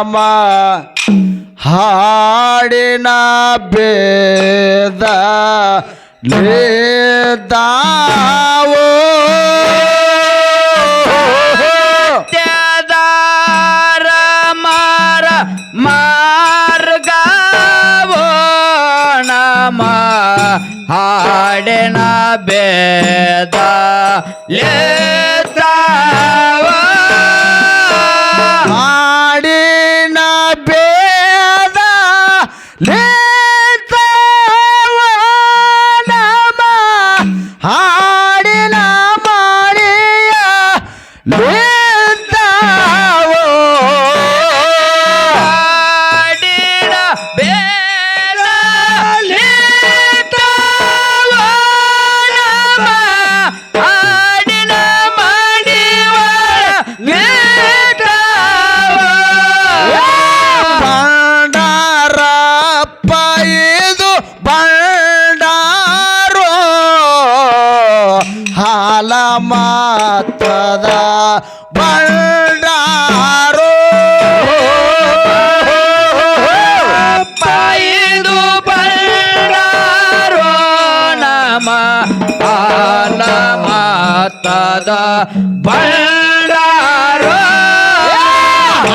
ನಮ್ಮ ಹಾಡಿನ ಬೇದ ಲೇದಾವೋ. ಹಾಡಿನ ಬೇದ ಲೇತಾವ ಲೇದಾವೋ ಮಾತದ ಬಂಡಾರೋ ಪೈದು ಬಂಡಾರೋ ನಮ ಆಲ ಮಾತದ ಬಂಡಾರೋ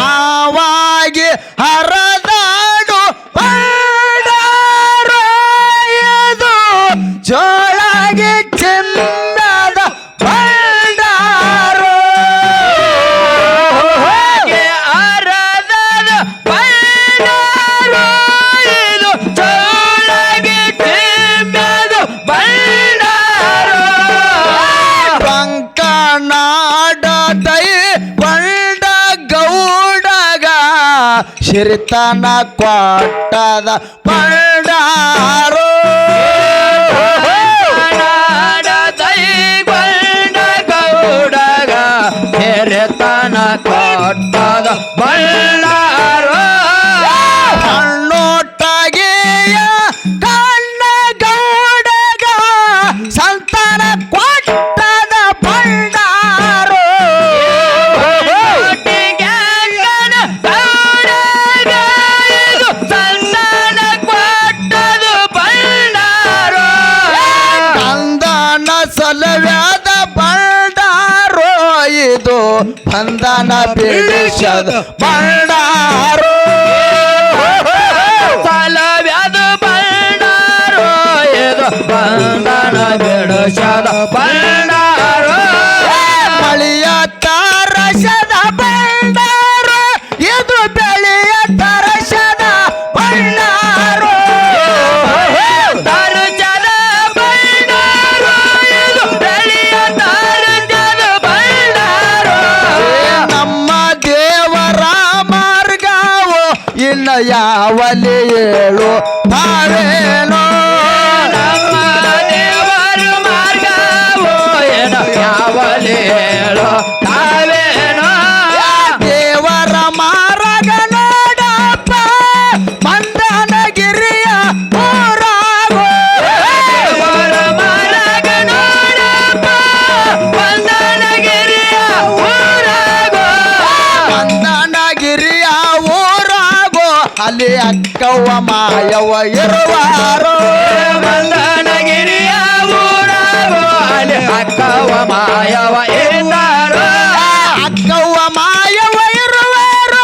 ಆವಾಗಿ ಹರದಾಡು ಇದು ಜೋಳಗೆ ಶಿರಿತನ ಕೊಟ್ಟದ ಬಂಡಾರೋ ನಾಡ ದೈಗೊಂಡ ಗೌಡಗ ಹೆರೆತನ ಕೊಟ್ಟದ ಬಳ್ಳಾರೋ ಬಂಧನ ಬಿಡಿಸದ ಬಂಡಾರೋ ಯಾವಲಿ ಹೇಳು ತಾವೇನೋ ಅಲ್ಲಿ ಅಕ್ಕವ್ವ ಮಾಯವ್ವ ಇರುವಾರೋ ಮಂದನಗಿರಿಯ ಅಲ್ಲಿ ಅಕ್ಕವ ಮಾಯವ ಇರುವಾರೋ ಅಕ್ಕವ್ವ ಮಾಯವ ಇರುವಾರೋ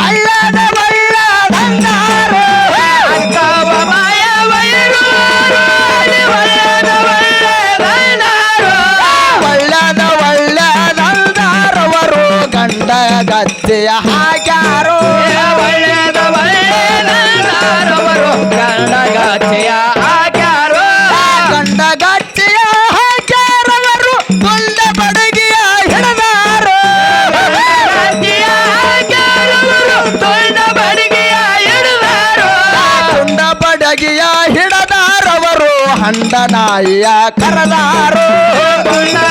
ಒಳ್ಳದ ಒಳ್ಳದಂಗಾರೋ ಅಕ್ಕವ ಮಾಯವ ಇರುವಾರೋ ಒಳ್ಳದ ಒಳ್ಳೆದ ಬಂದಾರೋ ಒಳ್ಳದ ಒಳ್ಳದಂದಾರವರು ಗಂಡ ಗತ್ತೆಯ ಹಾಕ್ಯಾರೋ ಬಡಗಿಯ ಹಿಡದಾರವರು ಹಂಡ ನಾಯಿಯ ಕರದಾರೋ.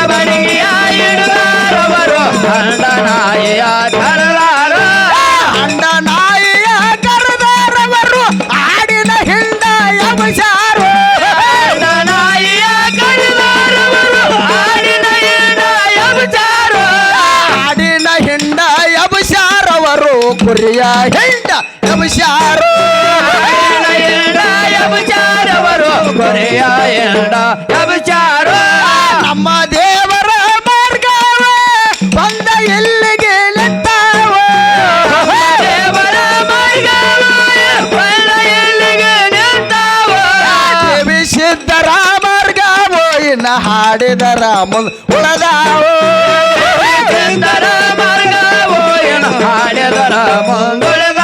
ಬಡಿಗೆಯ ಹಿಡಿದಾರವರು ಗಂಡ ನಾಯಿಯ ಕರಲಾರೋ ಹಂಡ ನಾಯಿಯ ಕರದಾರವರು ಆಡಿನ ಹಿಂಡ ಯಮಸಾರೋ ಗಂಡ ನಾಯಿಯ ಕಡಿದಾರವರು ಆಡಿನ ಹಿಂಡ ಎಬ್ಚಾರೋ ಆಡಿನ ಹಿಂಡ ಯಬಸಾರವ ಕುರಿಯ ಹಿಂಡ ಎಬಸ್ಯಾರು ಮಾರ್ಗವೋ ಹಾಡಿದ ಹಾಡಿದರ ಮುಂದ್ ಹಾಡಿದ ಮುಂದುಳಿದ